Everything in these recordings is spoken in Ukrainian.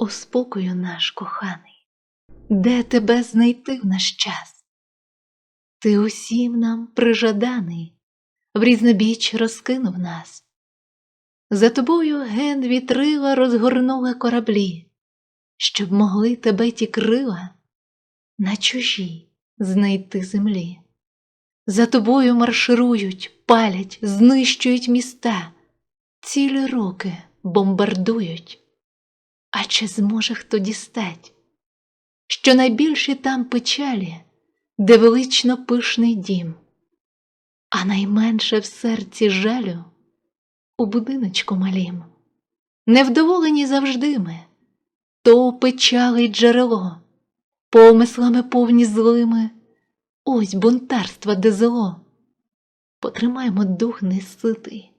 О наш коханий, де тебе знайти в наш час? Ти усім нам прижаданий, в різнобіч розкинув нас. За тобою ген вітрила розгорнула кораблі, щоб могли тебе ті крила на чужій знайти землі. За тобою марширують, палять, знищують міста, цілі роки бомбардують. А чи зможе хто дістать? Що найбільші там печалі, де велично пишний дім, а найменше в серці жалю у будиночку малім. Невдоволені завжди ми, то печалить джерело, помислами повні злими, ось бунтарства де зло. Потримаймо дух неситий,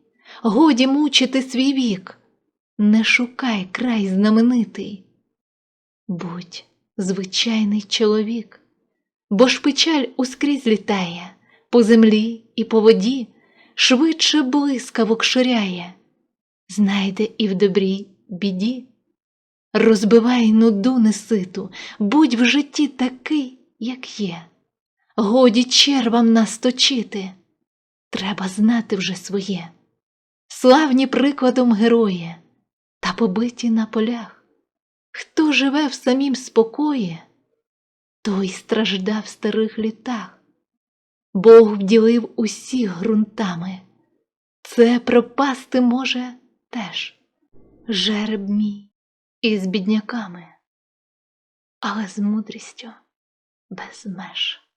годі мучити свій вік, не шукай край знаменитий. Будь звичайний чоловік, бо ж печаль ускрізь літає, по землі і по воді швидше блискавок ширяє, знайде і в добрій біді. Розбивай нуду неситу, будь в житті такий, як є. Годі червам нас точити, треба знати вже своє. Славні прикладом герої, та побиті на полях. Хто живе в самім спокої, той страждав в старих літах. Бог вділив усіх ґрунтами, це пропасти може теж жереб мій із бідняками, але з мудрістю без меж.